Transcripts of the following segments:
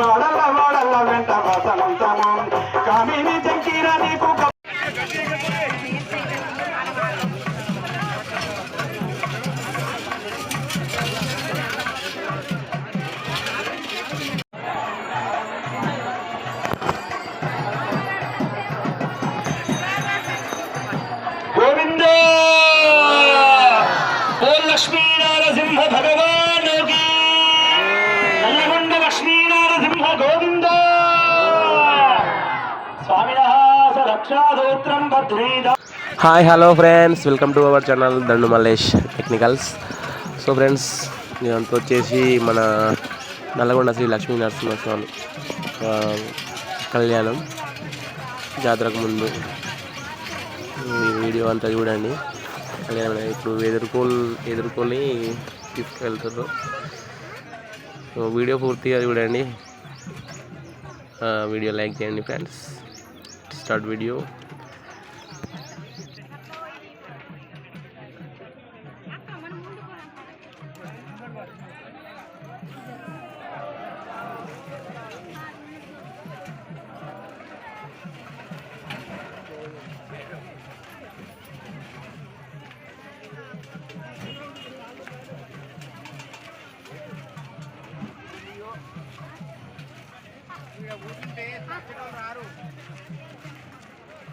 వాడల వాడల వెంట వసంతము కామిని చంకిర నీకు hi hello friends. Welcome to our channel Dandu Mallesh technicals. So friends ఇదంతా వచ్చేసి మన నల్లగొండ శ్రీ లక్ష్మీ నరసింహస్వామి కళ్యాణం జాతరకు ముందు ఈ వీడియో అంతా చూడండి. కళ్యాణం ఇప్పుడు ఎదుర్కొని ఎదుర్కొని తీసుకువెళ్తారు సో వీడియో పూర్తిగా చూడండి. వీడియో లైక్ చేయండి friends. start video Mira, Woody Bear, ¿por qué no raro?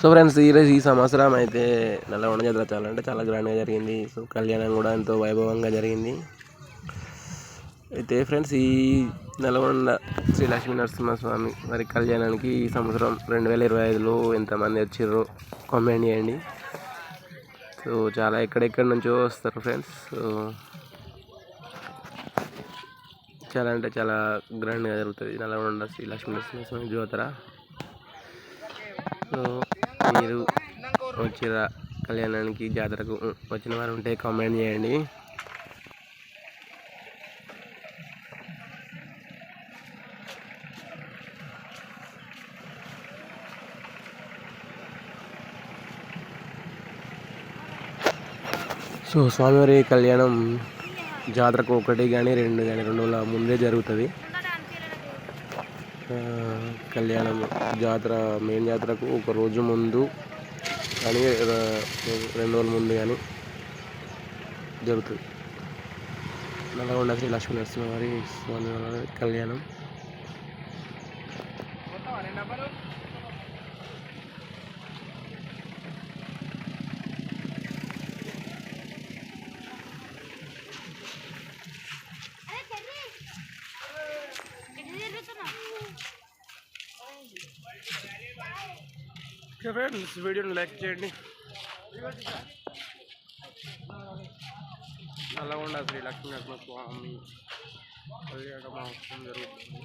So friends ఈరోజు ఈ సంవత్సరం అయితే నల్లగొండ జాతర చాలా అంటే చాలా గ్రాండ్గా జరిగింది. సో కళ్యాణం కూడా ఎంతో వైభవంగా జరిగింది. అయితే ఫ్రెండ్స్ ఈ నల్గొండ శ్రీ లక్ష్మీ నరసింహస్వామి వారి కళ్యాణానికి ఈ సంవత్సరం రెండు వేల ఇరవై ఐదులో ఎంతమంది వచ్చిర్రో కామెంట్ చేయండి. సో చాలా ఎక్కడెక్కడి నుంచో వస్తారు ఫ్రెండ్స్ సో చాలా అంటే చాలా గ్రాండ్గా జరుగుతుంది నల్గొండ శ్రీ లక్ష్మీ నరసింహస్వామి జాతర. సో మీరు వచ్చిన కళ్యాణానికి జాతరకు వచ్చిన వారు ఉంటే కామెంట్ చేయండి. సో స్వామివారి కళ్యాణం జాతరకు ఒకటి కానీ రెండు కానీ రెండు ముందే జరుగుతుంది. కళ్యాణం జాతర మెయిన్ జాతరకు ఒక రోజు ముందు కానీ రెండు రోజుల ముందు కానీ జరుగుతుంది. నల్లగొండ శ్రీ లక్ష్మీ నరసింహవారి స్వామి కళ్యాణం. ఓకే ఫ్రెండ్స్ వీడియోని లైక్ చేయండి. నల్లగొండ శ్రీ లక్ష్మీ నరసింహ స్వామి కళ్యాణ మహోత్సవం జరుగుతుంది.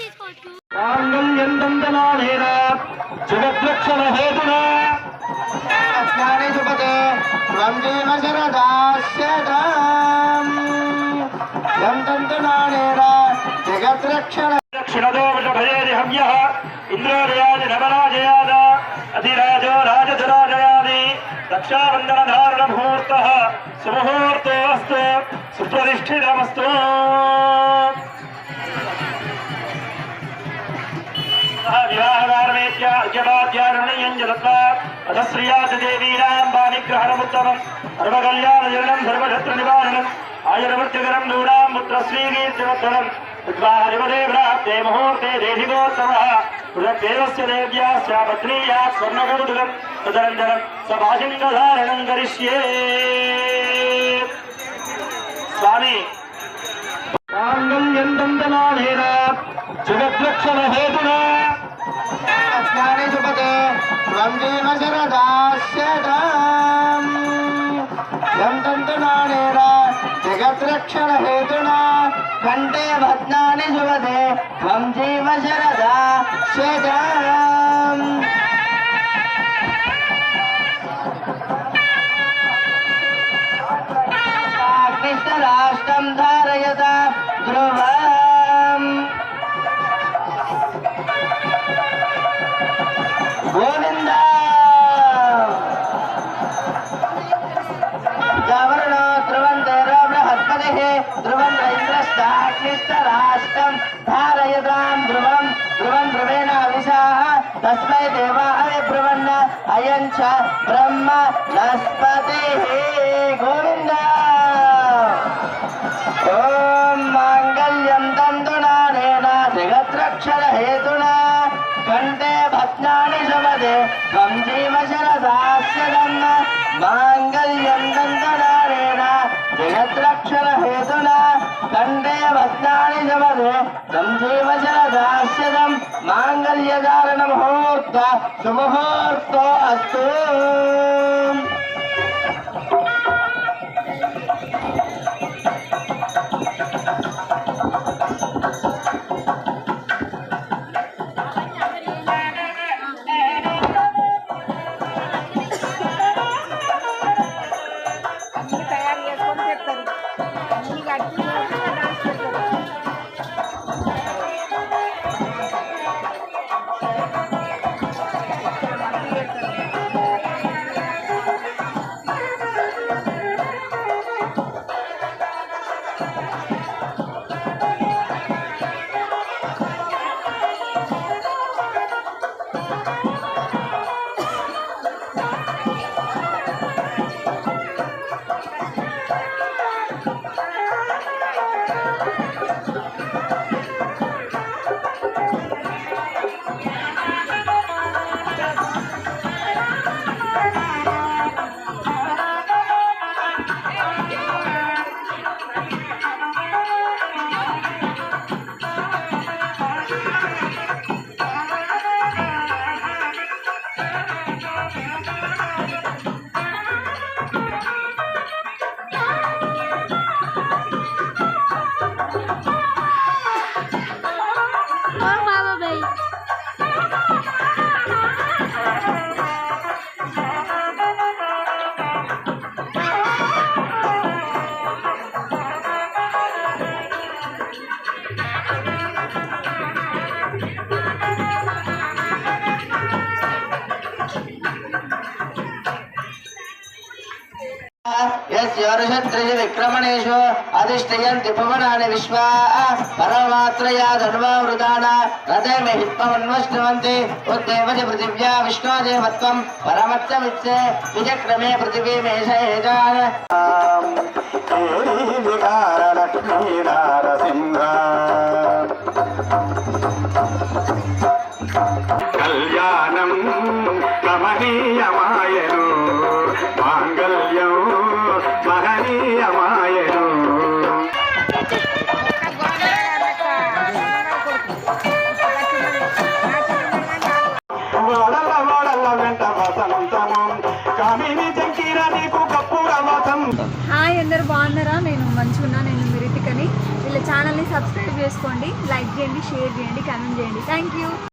తీసుకోవచ్చు జగద్రక్షణ హేతున? ज्ञानेशपते त्वं जीवशरदास्यताम् यं तन्तुनानेन जगद्रक्षण दक्षिणदेवभयेरिहव्यः इन्द्रोदयादि नवराजयाद अतिराजो राजधुराजयादि रक्षाबन्धनधारणमुहूर्तः सुमुहूर्तोऽस्तु सुप्रतिष्ठितमस्तु विवाह ముహూర్త సుముహూర్తో అస్తు సుప్రతిష్ఠితమస్తు వివాహకారణేత్యార్ఘ్యపాద్యారణీయంజలత్వాశ్రీయాదేవీనాంబానిగ్రహణముత్తమం సర్వకళ్యాణజనం సర్వశత్రు నివారణం ఆయురవృత్తికరం దూరాం పుత్ర శ్రీకీర్తివర్ధనం విద్వాహదివదే ప్రాప్తే ముహూర్తే దేధికోత్సవ దేవస్య దేవ్యాస్య పత్నీయా స్వర్ణకౌతుకం తదనంతరం సభాషింగధారణం కరిష్యే స్వామి మాంగళ్యం దందనానేన ज्ञानेशुपते त्वं जीवशरदास्यताम् त्वं तन्तुनानेन जगद्रक्षणहेतुना कण्ठे भद्नानि शुभते त्वं जीवशरदा श्वेताम् कृष्णराष्ट्रं धारयत ध्रुव रक्तम धारयताम ध्रुवम ध्रुवम ध्रुवेण अविशा देवा देवाय ब्रुवन्न अयं ब्रह्म नस्पतिः। गोविंद माङ्गल्यधारणमुहूर्त सुमुहूर्तो अस्तु త్రయ విక్రమణేషు అధిష్ఠయంతి పవనాని విశ్వా. పరమాత్రయా ధన్వావృతాన హృదయమే హిత్వమన్వష్ణవంతి ఉద్దేవతి పృథివ్యా విష్ణోదేవత్వం పరమత్వమిచ్చే విజక్రమే పృథివీ మేషేజాన్. సింహ నేను మీ నేను వీళ్ళ ఛానల్ని సబ్స్క్రైబ్ చేసుకోండి లైక్ చేయండి షేర్ చేయండి కామెంట్ చేయండి. Thank you